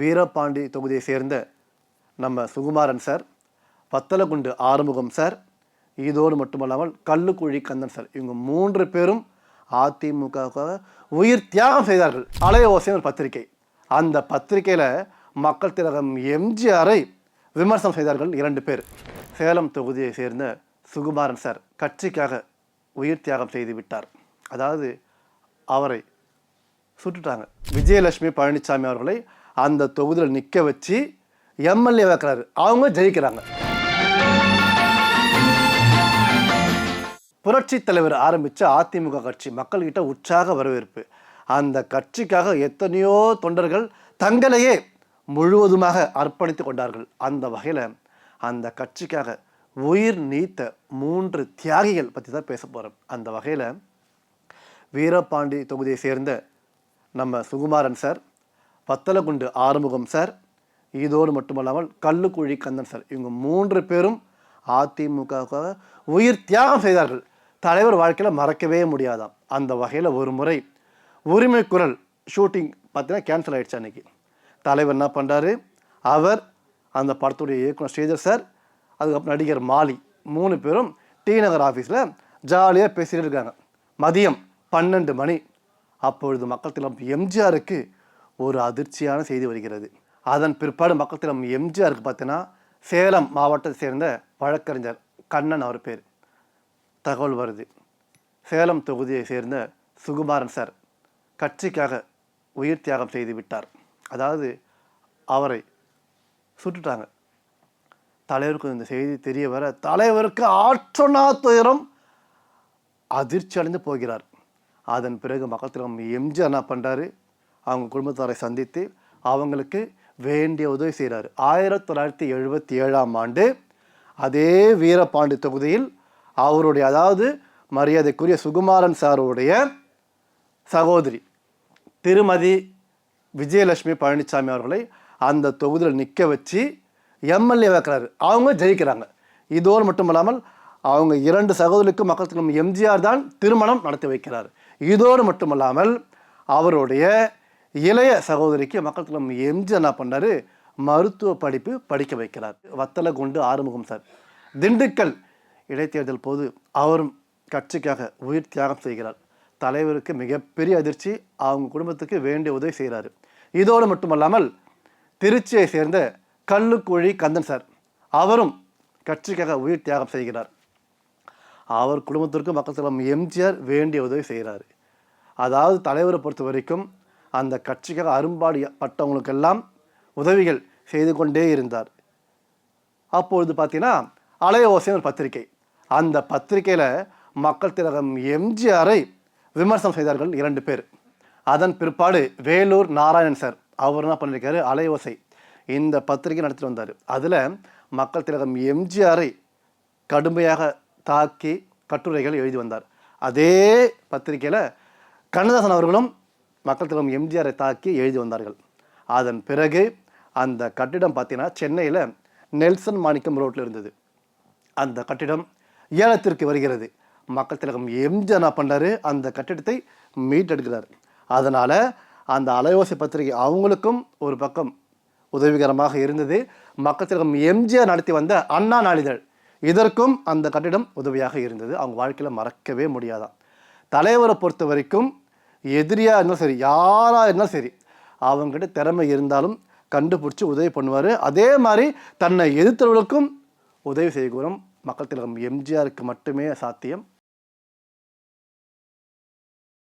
வீரபாண்டி தொகுதியை சேர்ந்த நம்ம சுகுமாரன் சார் வத்தலகுண்டு ஆறுமுகம் சார் இதோடு மட்டுமல்லாமல் கல்லுக்குழி கந்தன் சார். இவங்க மூன்று பேரும் அதிமுக உயிர் தியாகம் செய்தார்கள். அலைய ஓசை ஒரு பத்திரிகை. அந்த பத்திரிகையில் மக்கள் திலகம் எம்ஜிஆரை விமர்சனம் செய்தார்கள் இரண்டு பேர். சேலம் தொகுதியை சேர்ந்த சுகுமாரன் சார் கட்சிக்காக உயிர் தியாகம் செய்து விட்டார். அதாவது அவரை சுட்டுட்டாங்க. விஜயலட்சுமி பழனிசாமி அவர்களை அந்த தொகுதியில் நிற்க வச்சு எம்எல்ஏ வைக்கிறாரு. அவங்க ஜெயிக்கிறாங்க. புரட்சி தலைவர் ஆரம்பித்த அதிமுக கட்சி மக்கள்கிட்ட உற்சாக வரவேற்பு. அந்த கட்சிக்காக எத்தனையோ தொண்டர்கள் தங்களையே முழுவதுமாக அர்ப்பணித்து கொண்டார்கள். அந்த வகையில் அந்த கட்சிக்காக உயிர் நீத்த மூன்று தியாகிகள் பற்றி தான் பேச போகிறோம் அந்த வகையில் வீரபாண்டி தொகுதியை சேர்ந்த நம்ம சுகுமாரன் சார் பத்தலகுண்டு ஆறுமுகம் சார் இதோடு மட்டுமல்லாமல் கல்லுக்குழி கந்தன் சார் இவங்க மூன்று பேரும் அதிமுகவுக்காக உயிர் தியாகம் செய்தார்கள். தலைவர் வாழ்க்கையில் மறக்கவே முடியாதாம். அந்த வகையில் ஒரு முறை உரிமை குரல் ஷூட்டிங் பார்த்தீங்கன்னா கேன்சல் ஆகிடுச்சு அன்னைக்கு. தலைவர் என்ன பண்ணுறாரு அவர் அந்த படத்துடைய இயக்குனர் ஸ்ரீதர் சார் அதுக்கப்புறம் நடிகர் மாலி மூணு பேரும் டி நகர் ஆஃபீஸில் ஜாலியாக பேசிகிட்டு இருக்காங்க. மதியம் பன்னெண்டு மணி. அப்பொழுது மக்கள் திலம் எம்ஜிஆருக்கு ஒரு அதிர்ச்சியான செய்தி வருகிறது. அதன் பிற்பாடு மக்கள் எம்ஜிஆருக்கு பார்த்தீங்கன்னா சேலம் மாவட்டத்தை சேர்ந்த வழக்கறிஞர் கண்ணன் அவர் பேர். தகவல் வருது. சேலம் தொகுதியை சேர்ந்த சுகுமாரன் சார் கட்சிக்காக உயிர் தியாகம் செய்து விட்டார். அதாவது அவரை சுட்டுட்டாங்க. தலைவருக்கு இந்த செய்தி தெரிய வர தலைவருக்கு ஆற்றொன்னா துயரம் அதிர்ச்சி அடைந்து போகிறார். அதன் பிறகு மக்கள் திலகம் எம்ஜிஆர் என்ன பண்ணுறாரு அவங்க குடும்பத்தாரை சந்தித்து அவங்களுக்கு வேண்டிய உதவி செய்கிறாரு ஆயிரத்தி தொள்ளாயிரத்தி எழுபத்தி ஏழாம் ஆண்டு அதே வீரபாண்டி தொகுதியில் அவருடைய அதாவது மரியாதைக்குரிய சுகுமாரன் சாருடைய சகோதரி திருமதி விஜயலட்சுமி பழனிசாமி அவர்களை அந்த தொகுதியில் நிற்க வச்சு எம்எல்ஏ வைக்கிறாரு அவங்க ஜெயிக்கிறாங்க. இதோடு மட்டும் இல்லாமல் அவங்க இரண்டு சகோதரிக்கும் மக்கள் எம்ஜிஆர் தான் திருமணம் நடத்தி வைக்கிறார். இதோடு மட்டுமல்லாமல் அவருடைய இளைய சகோதரிக்கு மக்கள் திலம் எம்ஜிஆர் என்ன பண்ணாரு மருத்துவ படிப்பு படிக்க வைக்கிறார். வத்தல குண்டு ஆறுமுகம் சார். திண்டுக்கல் இடைத்தேர்தல் போது அவரும் கட்சிக்காக உயிர் தியாகம் செய்கிறார். தலைவருக்கு மிகப்பெரிய அதிர்ச்சி. அவங்க குடும்பத்துக்கு வேண்டிய உதவி செய்கிறாரு. இதோடு மட்டுமல்லாமல் திருச்சியை சேர்ந்த கல்லுக்குழி கந்தன் சார் அவரும் கட்சிக்காக உயிர் தியாகம் செய்கிறார். அவர் குடும்பத்திற்கும் மக்கள் செல்வம் எம்ஜிஆர் வேண்டிய உதவி செய்கிறாரு. அதாவது தலைவரை பொறுத்த வரைக்கும் அந்த கட்சிக்காக அரும்பாடி பட்டவங்களுக்கெல்லாம் உதவிகள் செய்து கொண்டே இருந்தார். அப்பொழுது பார்த்தீங்கன்னா அலைய ஓசை ஒரு பத்திரிகை. அந்த பத்திரிகையில் மக்கள் திலகம் எம்ஜிஆரை விமர்சனம் செய்தார்கள் இரண்டு பேர். அதன் பிற்பாடு வேலூர் நாராயணன் சார் அவர் என்ன பண்ணியிருக்காரு அலையோசை இந்த பத்திரிகை நடத்திட்டு வந்தார். அதில் மக்கள் திலகம் எம்ஜிஆரை கடுமையாக தாக்கி கட்டுரைகள் எழுதி வந்தார். அதே பத்திரிகையில் கண்ணதாசன் அவர்களும் மக்கள் தலைவர் எம்ஜிஆரை தாக்கி எழுதி வந்தார்கள். அதன் பிறகு அந்த கட்டிடம் பார்த்தீங்கன்னா சென்னையில் நெல்சன் மாணிக்கம் ரோட்டில் இருந்தது. அந்த கட்டிடம் ஏலத்திற்கு வருகிறது. மக்கள் திலகம் எம்ஜிஆர் என்ன பண்ணுறாரு அந்த கட்டிடத்தை மீட்டெடுக்கிறார். அதனால் அந்த அலையோசை பத்திரிகை அவங்களுக்கும் ஒரு பக்கம் உதவிகரமாக இருந்தது. மக்கள் திலகம் எம்ஜிஆர் நடத்தி வந்த அண்ணா நாளிதழ். இதற்கும் அந்த கட்டிடம் உதவியாக இருந்தது. அவங்க வாழ்க்கையில் மறக்கவே முடியாதான். தலைவரை பொறுத்த வரைக்கும் எதிரியாக இருந்தாலும் சரி யாராக இருந்தாலும் சரி அவங்ககிட்ட திறமை இருந்தாலும் கண்டுபிடிச்சி உதவி பண்ணுவார். அதே மாதிரி தன்னை எதிர்த்தவர்களுக்கும் உதவி செய்யக்கூடும் மக்கள் திலகம். எம்ஜிஆருக்கு மட்டுமே சாத்தியம்.